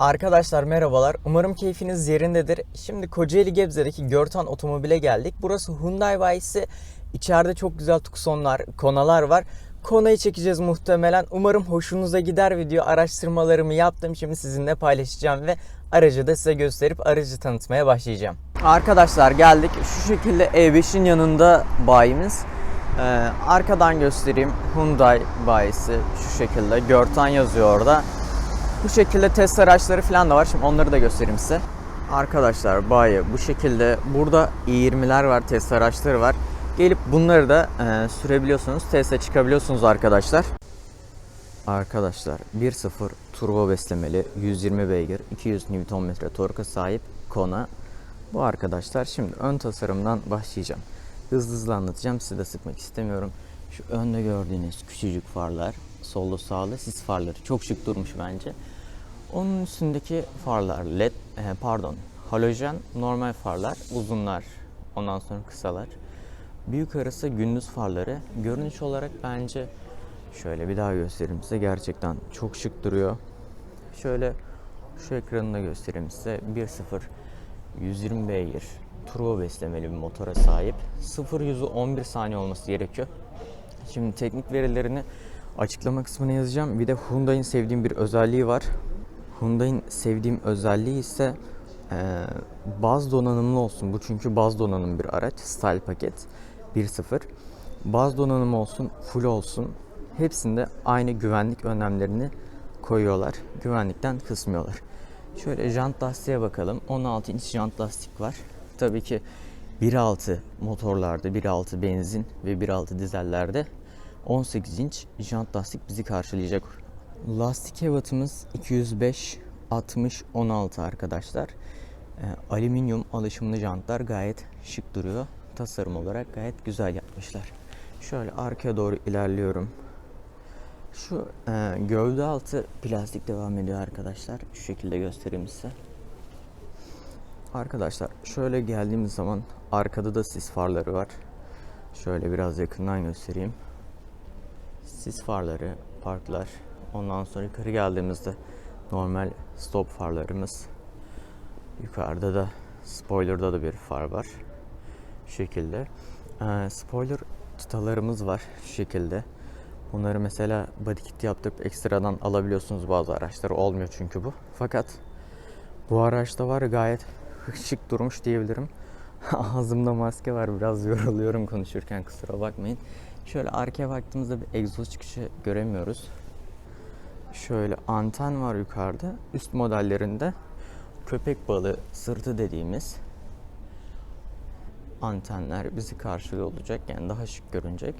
Arkadaşlar merhabalar. Umarım keyfiniz yerindedir. Şimdi Kocaeli Gebze'deki Görtan Otomobil'e geldik. Burası Hyundai bayisi. İçeride çok güzel tuksonlar, konalar var. Konayı çekeceğiz muhtemelen. Umarım hoşunuza gider video. Araştırmalarımı yaptım. Şimdi sizinle paylaşacağım ve aracı da size gösterip aracı tanıtmaya başlayacağım. Arkadaşlar geldik. Şu şekilde E5'in yanında bayimiz. Ee, arkadan göstereyim. Hyundai bayisi şu şekilde. Görtan yazıyor orada. Bu şekilde test araçları falan da var. Şimdi onları da göstereyim size. Arkadaşlar bayi bu şekilde burada i20'ler var, test araçları var. Gelip bunları da e, sürebiliyorsunuz, teste çıkabiliyorsunuz arkadaşlar. Arkadaşlar 1.0 turbo beslemeli 120 beygir 200 Nm torka sahip Kona. Bu arkadaşlar şimdi ön tasarımdan başlayacağım. Hızlı hızlı anlatacağım sizi de sıkmak istemiyorum. Şu önde gördüğünüz küçücük farlar, sollu sağlı sis farları çok şık durmuş bence. Onun üstündeki farlar led e, pardon halojen normal farlar uzunlar ondan sonra kısalar. Büyük arası gündüz farları görünüş olarak bence şöyle bir daha göstereyim size gerçekten çok şık duruyor. Şöyle şu ekranını göstereyim size 1.0 120 beygir turbo beslemeli bir motora sahip. 0 100'ü 11 saniye olması gerekiyor. Şimdi teknik verilerini açıklama kısmına yazacağım. Bir de Hyundai'nin sevdiğim bir özelliği var. Hyundai'nin sevdiğim özelliği ise e, baz donanımlı olsun. Bu çünkü baz donanım bir araç. Style paket 1.0. Baz donanımı olsun, full olsun. Hepsinde aynı güvenlik önlemlerini koyuyorlar. Güvenlikten kısmıyorlar. Şöyle jant lastiğe bakalım. 16 inç jant lastik var. Tabii ki 1.6 motorlarda, 1.6 benzin ve 1.6 dizellerde 18 inç jant lastik bizi karşılayacak. Lastik ebatımız 205 60 16 arkadaşlar. Ee, alüminyum alışımlı jantlar gayet şık duruyor. Tasarım olarak gayet güzel yapmışlar. Şöyle arkaya doğru ilerliyorum. Şu e, gövde altı plastik devam ediyor arkadaşlar. Şu şekilde göstereyim size. Arkadaşlar şöyle geldiğimiz zaman arkada da sis farları var. Şöyle biraz yakından göstereyim. Sis farları, parklar. Ondan sonra yukarı geldiğimizde normal stop farlarımız. Yukarıda da spoiler'da da bir far var. Şu şekilde. Ee, spoiler çıtalarımız var şu şekilde. Bunları mesela body kit yaptırıp ekstradan alabiliyorsunuz bazı araçları olmuyor çünkü bu. Fakat bu araçta var gayet şık durmuş diyebilirim. Ağzımda maske var biraz yoruluyorum konuşurken kusura bakmayın. Şöyle arkaya baktığımızda bir egzoz çıkışı göremiyoruz. Şöyle anten var yukarıda. Üst modellerinde köpek balığı sırtı dediğimiz antenler bizi karşılıyor olacak. Yani daha şık görünecek.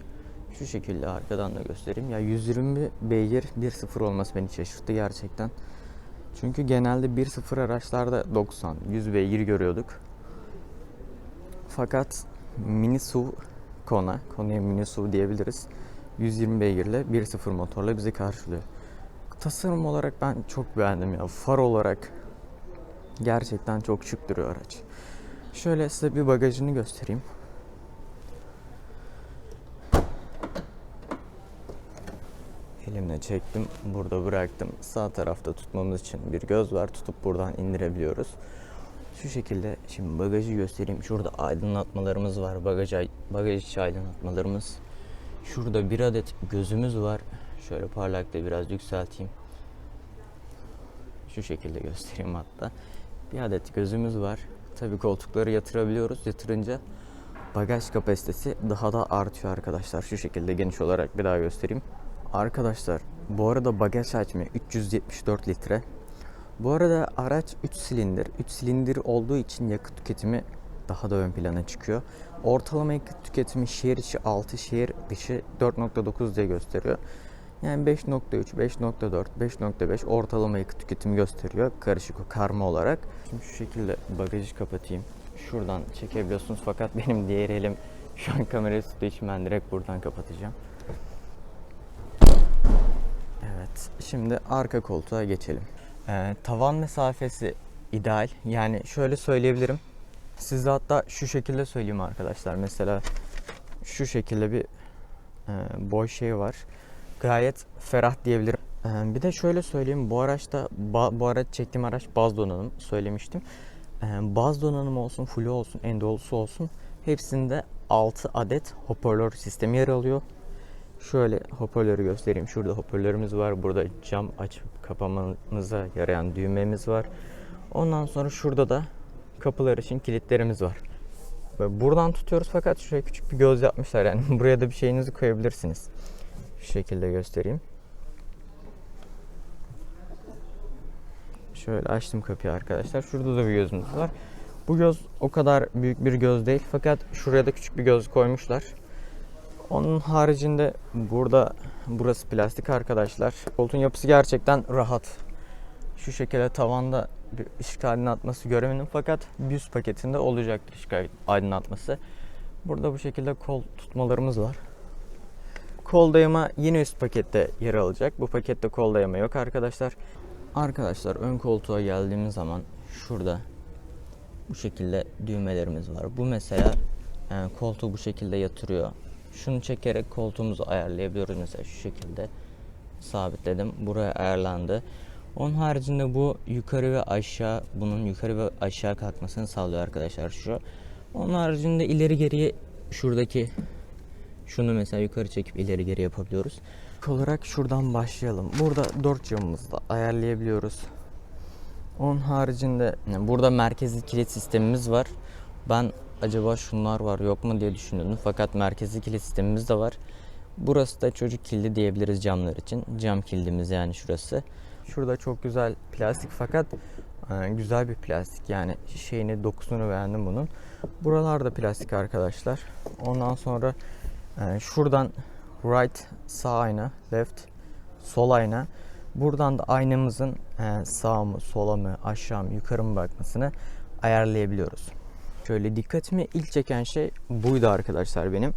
Şu şekilde arkadan da göstereyim. Ya 120 beygir 1.0 olması beni şaşırttı gerçekten. Çünkü genelde 1.0 araçlarda 90, 100 beygir görüyorduk. Fakat mini SUV Kona, Kona'ya mini SUV diyebiliriz. 120 beygirle 1.0 motorla bizi karşılıyor. Tasarım olarak ben çok beğendim ya. Far olarak gerçekten çok şık duruyor araç. Şöyle size bir bagajını göstereyim. Elimle çektim, burada bıraktım. Sağ tarafta tutmamız için bir göz var. Tutup buradan indirebiliyoruz. Şu şekilde şimdi bagajı göstereyim. Şurada aydınlatmalarımız var. Bagaj, bagaj içi aydınlatmalarımız. Şurada bir adet gözümüz var. Şöyle parlaklığı biraz yükselteyim. Şu şekilde göstereyim hatta. Bir adet gözümüz var. Tabii koltukları yatırabiliyoruz. Yatırınca bagaj kapasitesi daha da artıyor arkadaşlar. Şu şekilde geniş olarak bir daha göstereyim. Arkadaşlar bu arada bagaj hacmi 374 litre. Bu arada araç 3 silindir. 3 silindir olduğu için yakıt tüketimi daha da ön plana çıkıyor. Ortalama yakıt tüketimi şehir içi 6, şehir dışı 4.9 diye gösteriyor. Yani 5.3, 5.4, 5.5 ortalama yakıt tüketimi gösteriyor. Karışık o karma olarak. Şimdi şu şekilde bagajı kapatayım. Şuradan çekebiliyorsunuz fakat benim diğer elim şu an kamerayı tuttuğu için ben direkt buradan kapatacağım. Evet, şimdi arka koltuğa geçelim. Ee, tavan mesafesi ideal. Yani şöyle söyleyebilirim. Size hatta şu şekilde söyleyeyim arkadaşlar. Mesela şu şekilde bir e, boy şey var. Gayet ferah diyebilirim. Ee, Bir de şöyle söyleyeyim bu araçta bu araç çektiğim araç baz donanım söylemiştim. Ee, Baz donanım olsun, flu olsun, endolusu olsun hepsinde 6 adet hoparlör sistemi yer alıyor. Şöyle hoparlörü göstereyim. Şurada hoparlörümüz var. Burada cam açıp kapamanıza yarayan düğmemiz var. Ondan sonra şurada da kapılar için kilitlerimiz var. Böyle buradan tutuyoruz fakat şuraya küçük bir göz yapmışlar yani. Buraya da bir şeyinizi koyabilirsiniz. Şu şekilde göstereyim. Şöyle açtım kapıyı arkadaşlar. Şurada da bir gözümüz var. Bu göz o kadar büyük bir göz değil fakat şuraya da küçük bir göz koymuşlar. Onun haricinde burada burası plastik arkadaşlar. Koltuğun yapısı gerçekten rahat. Şu şekilde tavanda bir ışık aydınlatması göremedim fakat yüz paketinde olacaktır ışık aydınlatması. Burada bu şekilde kol tutmalarımız var. Kol dayama yine üst pakette yer alacak. Bu pakette kol dayama yok arkadaşlar. Arkadaşlar ön koltuğa geldiğimiz zaman şurada bu şekilde düğmelerimiz var. Bu mesela yani koltuğu bu şekilde yatırıyor. Şunu çekerek koltuğumuzu ayarlayabiliyoruz mesela şu şekilde sabitledim. Buraya ayarlandı. Onun haricinde bu yukarı ve aşağı bunun yukarı ve aşağı kalkmasını sağlıyor arkadaşlar şu. Onun haricinde ileri geriye şuradaki şunu mesela yukarı çekip ileri geri yapabiliyoruz. İlk olarak şuradan başlayalım. Burada dört camımızda ayarlayabiliyoruz. Onun haricinde burada merkezi kilit sistemimiz var. Ben acaba şunlar var yok mu diye düşündüm. Fakat merkezi kilit sistemimiz de var. Burası da çocuk kilidi diyebiliriz camlar için. Cam kilidimiz yani şurası. Şurada çok güzel plastik fakat e, güzel bir plastik yani şeyini dokusunu beğendim bunun. Buralar da plastik arkadaşlar. Ondan sonra e, şuradan right sağ ayna, left sol ayna. Buradan da aynamızın e, sağ mı, sola mı, aşağı mı, yukarı mı bakmasını ayarlayabiliyoruz. Şöyle dikkatimi ilk çeken şey buydu arkadaşlar benim.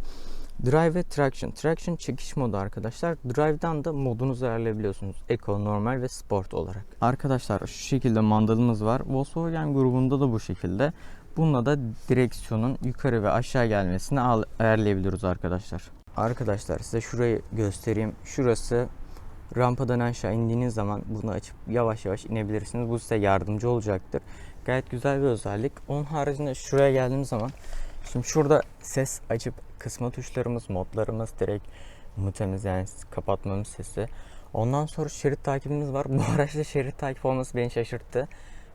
Drive ve Traction. Traction çekiş modu arkadaşlar. Drive'dan da modunuzu ayarlayabiliyorsunuz. Eco, normal ve sport olarak. Arkadaşlar şu şekilde mandalımız var. Volkswagen grubunda da bu şekilde. Bununla da direksiyonun yukarı ve aşağı gelmesini ayarlayabiliyoruz arkadaşlar. Arkadaşlar size şurayı göstereyim. Şurası rampadan aşağı indiğiniz zaman bunu açıp yavaş yavaş inebilirsiniz. Bu size yardımcı olacaktır. Gayet güzel bir özellik. Onun haricinde şuraya geldiğimiz zaman şimdi şurada ses açıp kısma tuşlarımız, modlarımız direkt mutemiz yani kapatmamız sesi. Ondan sonra şerit takibimiz var. Bu araçta şerit takip olması beni şaşırttı.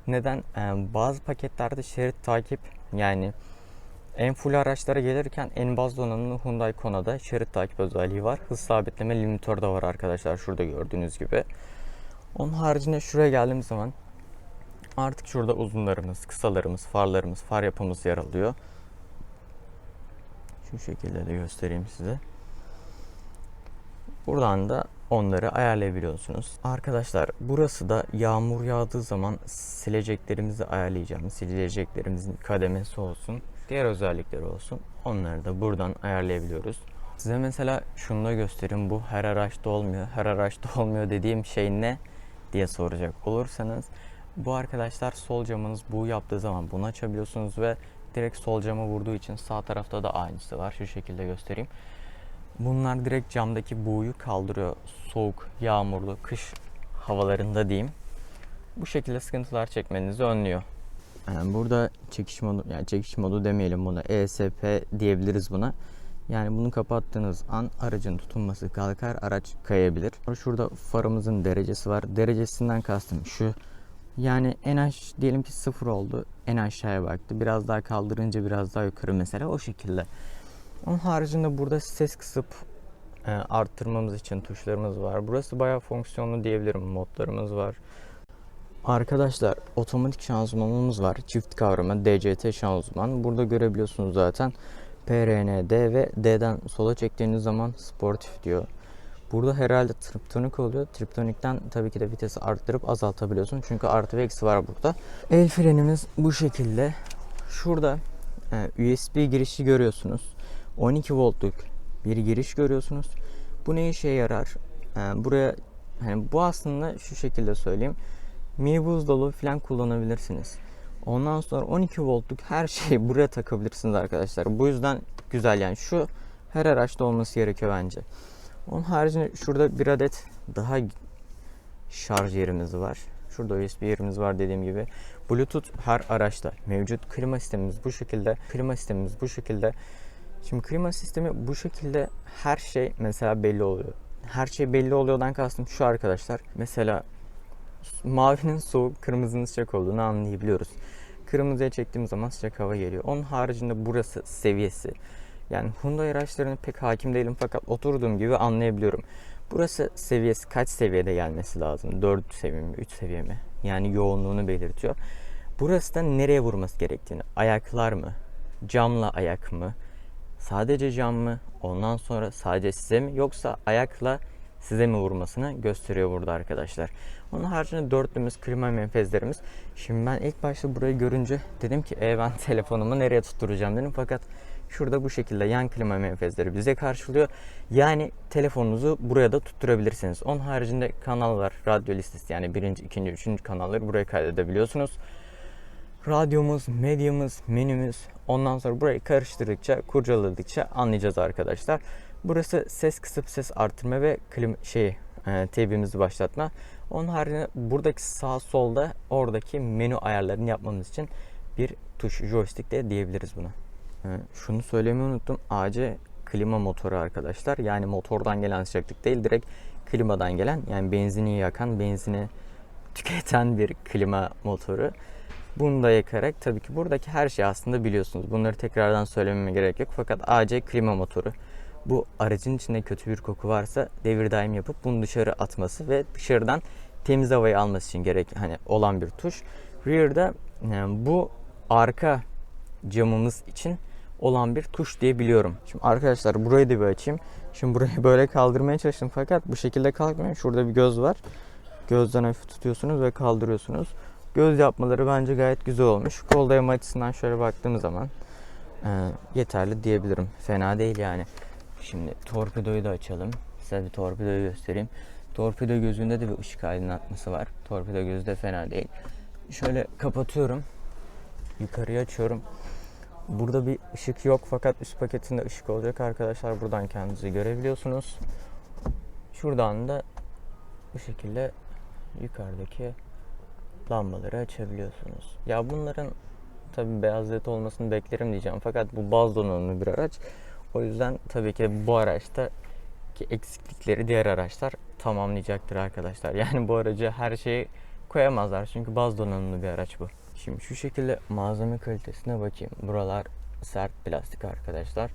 Neden? Ee, bazı paketlerde şerit takip yani en full araçlara gelirken en baz donanımlı Hyundai Konna'da şerit takip özelliği var. Hız sabitleme limitör de var arkadaşlar şurada gördüğünüz gibi. Onun haricinde şuraya geldiğimiz zaman artık şurada uzunlarımız, kısalarımız, farlarımız, far yapımız yer alıyor. Şu şekilde de göstereyim size. Buradan da onları ayarlayabiliyorsunuz. Arkadaşlar burası da yağmur yağdığı zaman sileceklerimizi ayarlayacağım. Sileceklerimizin kademesi olsun. Diğer özellikleri olsun. Onları da buradan ayarlayabiliyoruz. Size mesela şunu da göstereyim. Bu her araçta olmuyor. Her araçta olmuyor dediğim şey ne diye soracak olursanız. Bu arkadaşlar sol camınız bu yaptığı zaman bunu açabiliyorsunuz ve direkt sol cama vurduğu için sağ tarafta da aynısı var. Şu şekilde göstereyim. Bunlar direkt camdaki buğuyu kaldırıyor. Soğuk, yağmurlu, kış havalarında diyeyim. Bu şekilde sıkıntılar çekmenizi önlüyor. Yani burada çekiş modu, yani çekiş modu demeyelim buna. ESP diyebiliriz buna. Yani bunu kapattığınız an aracın tutunması kalkar, araç kayabilir. Şurada farımızın derecesi var. Derecesinden kastım şu. Yani en aş diyelim ki sıfır oldu. En aşağıya baktı. Biraz daha kaldırınca biraz daha yukarı mesela o şekilde. Onun haricinde burada ses kısıp e, arttırmamız için tuşlarımız var. Burası bayağı fonksiyonlu diyebilirim. Modlarımız var. Arkadaşlar otomatik şanzımanımız var. Çift kavrama DCT şanzıman. Burada görebiliyorsunuz zaten. PRN, D ve D'den sola çektiğiniz zaman sportif diyor. Burada herhalde triptonik oluyor. Triptonikten tabii ki de vitesi arttırıp azaltabiliyorsun. Çünkü artı ve eksi var burada. El frenimiz bu şekilde. Şurada e, USB girişi görüyorsunuz. 12 voltluk bir giriş görüyorsunuz. Bu ne işe yarar? E, buraya hani bu aslında şu şekilde söyleyeyim. Mi buzdolabı falan kullanabilirsiniz. Ondan sonra 12 voltluk her şeyi buraya takabilirsiniz arkadaşlar. Bu yüzden güzel yani şu her araçta olması gerekiyor bence. Onun haricinde şurada bir adet daha şarj yerimiz var. Şurada USB yerimiz var dediğim gibi. Bluetooth her araçta mevcut. Klima sistemimiz bu şekilde. Klima sistemimiz bu şekilde. Şimdi klima sistemi bu şekilde her şey mesela belli oluyor. Her şey belli oluyordan kastım şu arkadaşlar. Mesela mavinin soğuk, kırmızının sıcak olduğunu anlayabiliyoruz. Kırmızıya çektiğim zaman sıcak hava geliyor. Onun haricinde burası seviyesi. Yani Hyundai araçlarına pek hakim değilim fakat oturduğum gibi anlayabiliyorum. Burası seviyesi kaç seviyede gelmesi lazım? 4 seviye mi, 3 seviye mi? Yani yoğunluğunu belirtiyor. Burası da nereye vurması gerektiğini. Ayaklar mı? Camla ayak mı? Sadece cam mı? Ondan sonra sadece size mi? Yoksa ayakla size mi vurmasını gösteriyor burada arkadaşlar. Onun haricinde dörtlümüz klima menfezlerimiz. Şimdi ben ilk başta burayı görünce dedim ki e ben telefonumu nereye tutturacağım dedim. Fakat şurada bu şekilde yan klima menfezleri bize karşılıyor. Yani telefonunuzu buraya da tutturabilirsiniz. Onun haricinde kanallar, radyo listesi yani birinci, ikinci, üçüncü kanalları buraya kaydedebiliyorsunuz radyomuz, medyamız, menümüz ondan sonra burayı karıştırdıkça, kurcaladıkça anlayacağız arkadaşlar. Burası ses kısıp ses artırma ve klim şey e, teybimizi başlatma. Onun haricinde buradaki sağ solda oradaki menü ayarlarını yapmamız için bir tuş joystick de diyebiliriz buna. E, şunu söylemeyi unuttum. AC klima motoru arkadaşlar. Yani motordan gelen sıcaklık değil direkt klimadan gelen yani benzini yakan, benzini tüketen bir klima motoru. Bunu da yakarak tabii ki buradaki her şey aslında biliyorsunuz. Bunları tekrardan söylememe gerek yok. Fakat AC klima motoru. Bu aracın içinde kötü bir koku varsa devir daim yapıp bunu dışarı atması ve dışarıdan temiz havayı alması için gerek hani olan bir tuş. Rear'da yani bu arka camımız için olan bir tuş diye biliyorum. Şimdi arkadaşlar burayı da bir açayım. Şimdi burayı böyle kaldırmaya çalıştım fakat bu şekilde kalkmıyor. Şurada bir göz var. Gözden hafif tutuyorsunuz ve kaldırıyorsunuz göz yapmaları bence gayet güzel olmuş. Kol dayama açısından şöyle baktığım zaman e, yeterli diyebilirim. Fena değil yani. Şimdi torpidoyu da açalım. Size bir torpidoyu göstereyim. Torpido gözünde de bir ışık aydınlatması var. Torpido gözü de fena değil. Şöyle kapatıyorum. Yukarıya açıyorum. Burada bir ışık yok fakat üst paketinde ışık olacak arkadaşlar. Buradan kendinizi görebiliyorsunuz. Şuradan da bu şekilde yukarıdaki lambaları açabiliyorsunuz. Ya bunların tabi beyaz led olmasını beklerim diyeceğim fakat bu baz donanımlı bir araç. O yüzden tabii ki bu araçta ki eksiklikleri diğer araçlar tamamlayacaktır arkadaşlar. Yani bu aracı her şeyi koyamazlar çünkü baz donanımlı bir araç bu. Şimdi şu şekilde malzeme kalitesine bakayım. Buralar sert plastik arkadaşlar.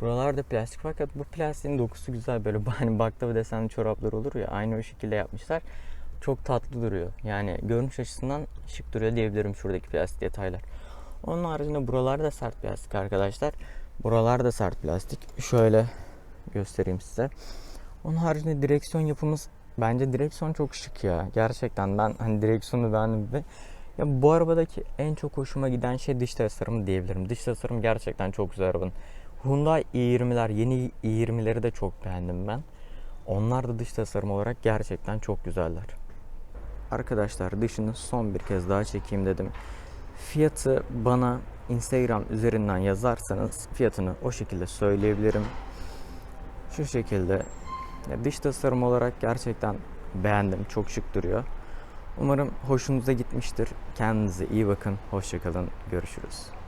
Buralar da plastik fakat bu plastiğin dokusu güzel böyle hani baklava desenli çoraplar olur ya aynı o şekilde yapmışlar çok tatlı duruyor. Yani görünüş açısından şık duruyor diyebilirim şuradaki plastik detaylar. Onun haricinde buralar da sert plastik arkadaşlar. Buralar da sert plastik. Şöyle göstereyim size. Onun haricinde direksiyon yapımız bence direksiyon çok şık ya. Gerçekten ben hani direksiyonu beğendim ve ya bu arabadaki en çok hoşuma giden şey dış tasarımı diyebilirim. Dış tasarım gerçekten çok güzel arabanın. Hyundai i20'ler, yeni i20'leri de çok beğendim ben. Onlar da dış tasarım olarak gerçekten çok güzeller. Arkadaşlar dışını son bir kez daha çekeyim dedim. Fiyatı bana Instagram üzerinden yazarsanız fiyatını o şekilde söyleyebilirim. Şu şekilde ya dış tasarım olarak gerçekten beğendim. Çok şık duruyor. Umarım hoşunuza gitmiştir. Kendinize iyi bakın. Hoşçakalın. Görüşürüz.